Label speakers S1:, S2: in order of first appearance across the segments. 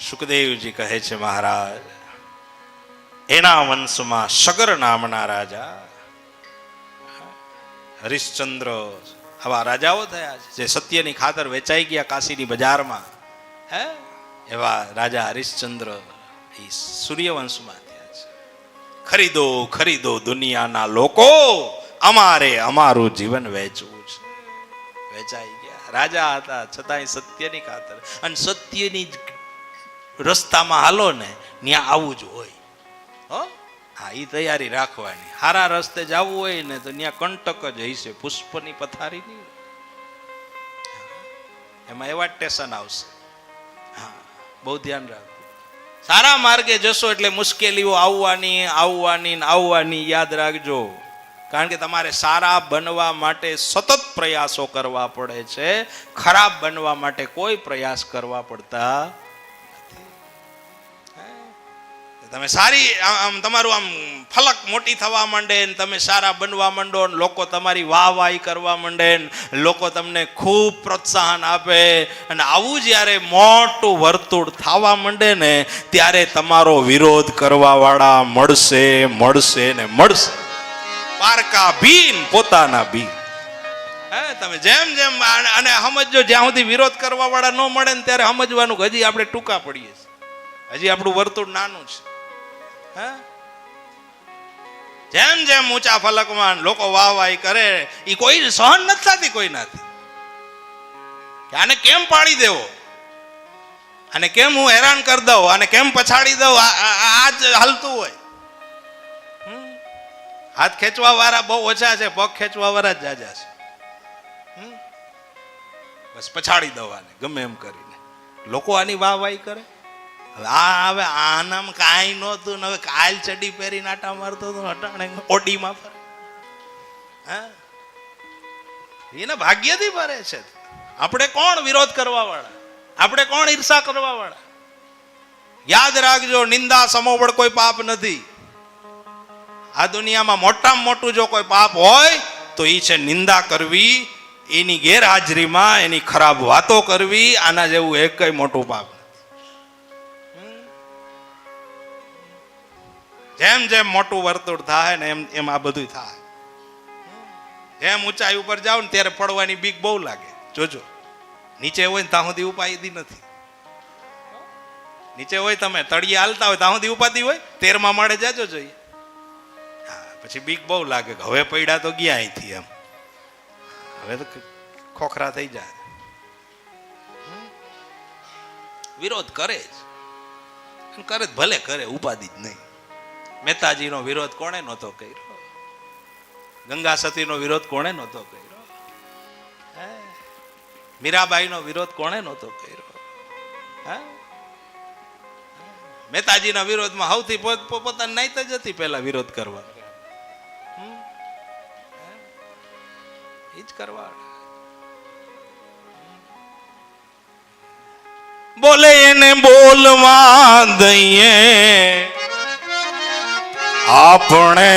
S1: સુખદેવજી કહે છે મહારાજ એના વંશમાં સગર નામના રાજા. હરિશ્ચંદ્ર, આવા રાજાઓ થયા છે, જે સત્યની ખાતર વેચાઈ ગયા કાશીની બજારમાં. હે? એવા રાજા હરિશ્ચંદ્ર, એ સૂર્યવંશમાં થયા છે. ખરીદો ખરીદો દુનિયાના લોકો, અમારે અમારું જીવન વેચવું છે. વેચાઈ ગયા. રાજા હતા, છતાંય સત્યની ખાતર. અને સત્યની જ રસ્તામાં હાલો ને, ત્યાં આવું જ હોય. હો? હા એ તૈયારી રાખવાની. સારા રસ્તે જવું હોય ને, તો ત્યાં કંટક જ હશે, પુષ્પની પથારી એમાં એવા ટેશન આવશે. હા, બહુ ધ્યાન રાખવું સારા માર્ગે જશો એટલે મુશ્કેલીઓ આવવાની આવવાની આવવાની યાદ રાખજો. કારણ કે તમારે સારા બનવા માટે સતત પ્રયાસો કરવા પડે છે. ખરાબ બનવા માટે કોઈ પ્રયાસ કરવા પડતા તમે સારી આમ તમારું આમ ફલક મોટી થવા માંડે ને તમે સારા બનવા માંડો ને લોકો તમારી વાહ વાહી કરવા માંડે ને લોકો તમને ખૂબ પ્રોત્સાહન આપે અને આવું જ્યારે મોટું વર્તુળ થવા માંડે ને ત્યારે તમારો વિરોધ કરવાવાળા મળશે મળશે ને મળશે. પારકા ભીન પોતાના ભીન તમે જેમ જેમ અને સમજો જ્યાં સુધી વિરોધ કરવાવાળા ન મળે ને ત્યારે સમજવાનું હજી આપણે ટૂંકા પડીએ છીએ. હજી આપણું વર્તુળ નાનું છે. હે? જેમ જેમ ઊંચા ફલકમાં લોકો વાહ વાહી કરે એ કોઈ સહન નથી થતી કોઈનાથી. આને કેમ પાડી દેવો? અને કેમ હું હેરાન કરી દઉં? અને કેમ પછાડી દઉં? આ- જ હાલતું હોય? હાથ ખેંચવા વાળા બહુ ઓછા છે, પગ ખેંચવા વાળા જ જાજા છે? બસ પછાડી દઉં આને, ગમે એમ કરીને. લોકો આની વાહ વાહી કરે? આ હવે આનામ કાંઈ નહોતું ને હવે કાલ ચડી પહેરીને આટા મારતો હતો અટાણે ઓડીમાં ફરે. હા? એને ભાગ્યથી ફરે છે. આપણે કોણ વિરોધ કરવા વાળા આપણે કોણ ઈર્ષા કરવા વાળા યાદ રાખજો, નિંદા સમોવડ કોઈ પાપ નથી. આ દુનિયામાં મોટામાં મોટું જો કોઈ પાપ હોય, તો એ છે નિંદા કરવી, એની ગેરહાજરીમાં એની ખરાબ વાતો કરવી, આના જેવું એક મોટું પાપ જેમ જેમ મોટું વર્તુળ થાય ને એમ એમ આ બધું થાય. જેમ ઊંચાઈ ઉપર જાવ ને ત્યારે પડવાની બીક બહુ લાગે. જોજો. નીચે હોય ને ત્યાં સુધી ઉપાયદી નથી. નીચે હોય તમે તળિયે હાલતા હોય ત્યાં સુધી ઉપાધી હોય, તેરમાં માળે જાજો જોઈએ. હા, પછી બીક બહુ લાગે હવે પડ્યા તો ગયા અહીંથી એમ. હવે તો ખોખરા થઈ જાય. વિરોધ કરે જ. કરે ભલે કરે ઉપાધિ જ નહીં. મહેતાજીનો વિરોધ કોણે નહોતો કર્યો? ગંગા સતીનો વિરોધ કોણે નહોતો કર્યો? હે? મીરાબાઈનો વિરોધ કોણે નહોતો કર્યો? હે? મહેતાજીના વિરોધમાં સૌથી પોતાની નાઈત જ હતી પહેલા વિરોધ કરવા? ઈ જ કરવા. બોલે એને બોલવા દઈએ. આપણે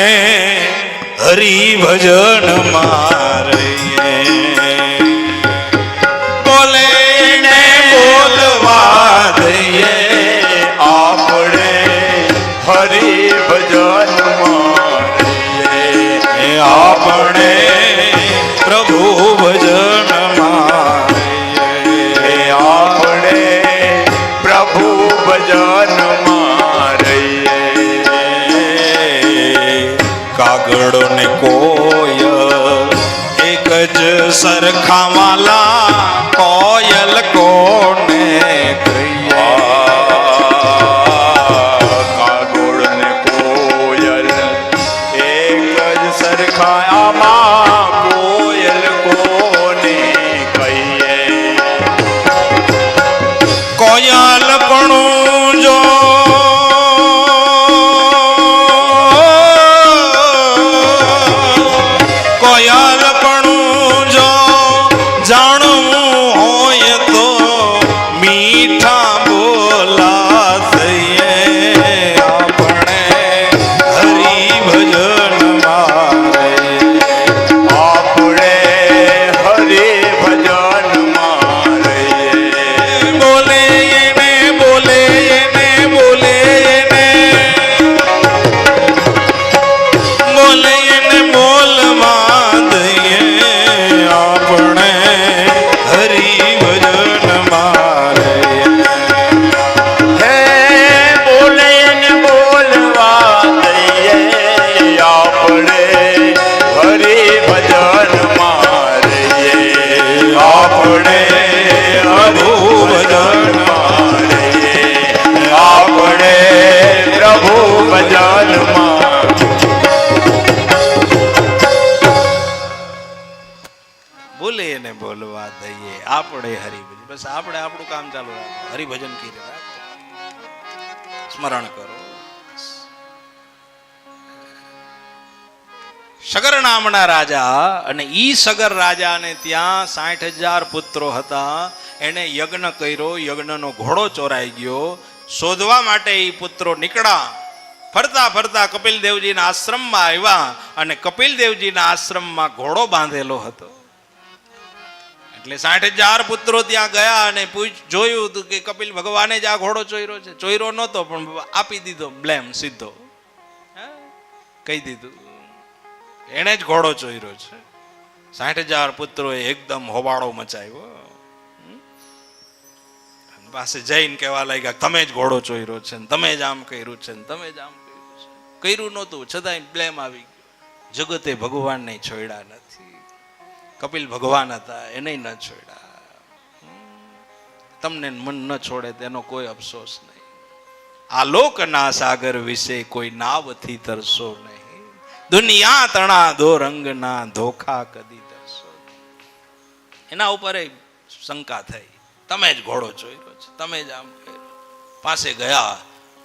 S1: હરિભજન મારીએ કાગડો ને કોયલ એક જ સરખાવાલા કોયલ કોને બસ આપણે આપણું કામ ચાલુ હરિભજન કરી સ્મરણ કરો. સગર નામના રાજા અને ઈ સગર રાજાને ત્યાં સાઠ હજાર પુત્રો હતા. એને યજ્ઞ કર્યો. યજ્ઞનો ઘોડો ચોરાઈ ગયો. શોધવા માટે એ પુત્રો નીકળ્યા. ફરતા ફરતા કપિલ દેવજીના આશ્રમમાં આવ્યા અને કપિલ દેવજીના આશ્રમમાં ઘોડો બાંધેલો હતો. એટલે સાઠ હજાર પુત્રો ત્યાં ગયા અને પૂછ જોયું હતું કે કપિલ ભગવાને જ આ ઘોડો ચોર્યો છે? ચોર્યો નહોતો પણ આપી દીધો બ્લેમ સીધો. હે? કહી દીધું. એણે જ ઘોડો ચોર્યો છે. સાઠ હજાર પુત્રોએ એકદમ હોબાળો મચાવ્યો. પાસે જઈને કહેવા લાગ્યા તમે જ ઘોડો ચોર્યો છે ને તમે જ આમ કર્યું છે તમે જ આમ કર્યું છે. કર્યું નહોતું છતાંય બ્લેમ આવી ગયો. જગતે ભગવાનને છોડ્યા નથી. કપિલ ભગવાન હતા, એને ન છોડ્યા. તમને મન ન છોડે તેનો કોઈ અફસોસ નહીં. આ લોકના સાગર વિશે કોઈ નાવથી તરસો નહીં. દુનિયા તણા દો રંગના ધોખા કદી તરસો એના ઉપર શંકા થઈ. તમે જ ઘોડો ચોર્યો છે, તમે જ આમ પાસે ગયા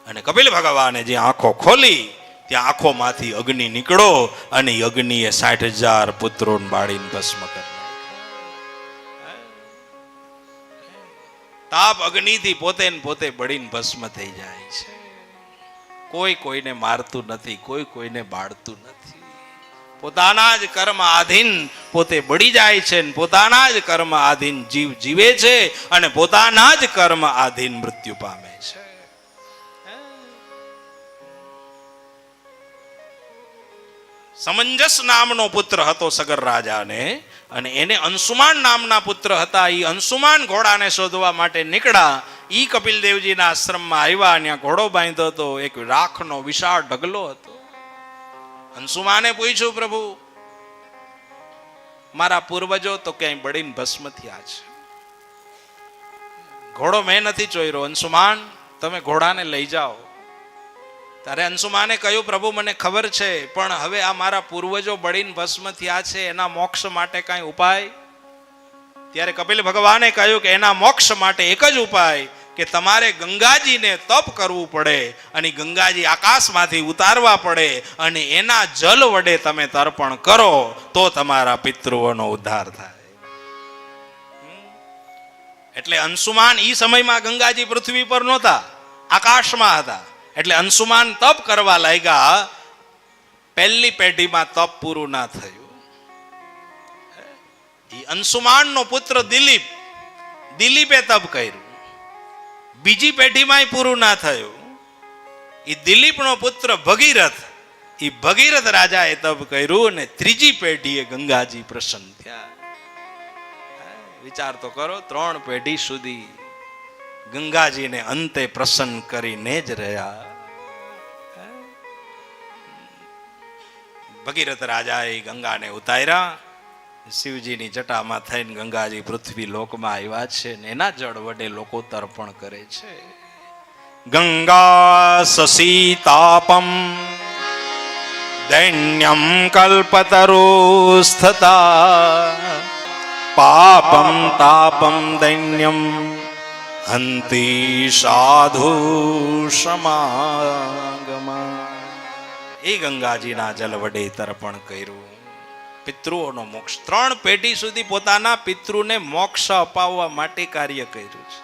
S1: અને કપિલ ભગવાને જે આંખો ખોલી ત્યાં આંખોમાંથી અગ્નિ નીકળો અને અગ્નિએ સાઠ હજાર પુત્રોને બાળીને ભસ્મ કરી તાપ અગ્નિથી પોતે પોતે બળીને ભસ્મ થઈ જાય છે. કોઈ કોઈને મારતું નથી, કોઈ કોઈને બાળતું નથી. પોતાના જ કર્મ આધીન પોતે બળી જાય છે પોતાના જ કર્મ આધીન જીવ જીવે છે અને પોતાના જ કર્મ આધીન મૃત્યુ પામે છે. સમંજસ નામનો પુત્ર હતો સગર રાજાને અને એને અંશુમાન નામના પુત્ર હતા. એ અંશુમાન ઘોડાને શોધવા માટે નીકળ્યા. ઈ કપિલ દેવજીના આશ્રમમાં આવ્યા ત્યાં ઘોડો બાંધ્યો હતો. એક રાખનો વિશાળ ઢગલો હતો. અંશુમાને પૂછ્યું, પ્રભુ, મારા પૂર્વજો તો ક્યાંય બળીને ભસ્મ થયા છે? ઘોડો મેં નથી ચોર્યો. અંશુમાન, તમે ઘોડાને લઈ જાઓ. ત્યારે અંશુમાને કહ્યું, પ્રભુ, મને ખબર છે, પણ હવે આ મારા પૂર્વજો બળીને ભસ્મ થયા છે, એના મોક્ષ માટે કાંઈ ઉપાય? ત્યારે કપિલ ભગવાને કહ્યું કે, એના મોક્ષ માટે એક જ ઉપાય, કે તમારે ગંગાજીને તપ કરવું પડે અને ગંગાજી આકાશમાંથી ઉતારવા પડે અને એના જલ વડે તમે તર્પણ કરો, તો તમારા પિતૃઓનો ઉદ્ધાર થાય. એટલે અંશુમાન ઈ સમયમાં ગંગાજી પૃથ્વી પર નહોતા, આકાશમાં હતા. એટલે અંશુમાન તપ કરવા લાગ્યા, પહેલી પેઢીમાં તપ પૂરું ના થયું. ઈ અંશુમાનનો પુત્ર દિલીપ, દિલીપે તપ કર્યું. બીજી પેઢીમાંય પૂરું ના થયું. એ દિલીપનો પુત્ર ભગીરથ એ ભગીરથ રાજાએ તપ કર્યું અને ત્રીજી પેઢીએ ગંગાજી પ્રસન્ન થયા. વિચાર તો કરો, ત્રણ પેઢી સુધી ગંગાજીને અંતે પ્રસન્ન કરીને જ રહ્યા. ભગીરથ રાજાએ ગંગાને ઉતાર્યા. શિવજીની જટામાં થઈને ગંગાજી પૃથ્વી લોકમાં આવ્યા છે ને એના જળ વડે લોકો તર્પણ કરે છે. ગંગા સસીતાપમ દૈન્યમ કલ્પતરુસ્થતા. પાપમ તાપમ દૈન્યમ હંતિ સાધુ સમાગમાં એ ગંગાજીના જલ વડે તર્પણ કર્યું પિતૃઓનો મોક્ષ ત્રણ પેઢી સુધી પોતાના પિતૃને મોક્ષ અપાવવા માટે કાર્ય કર્યું છે.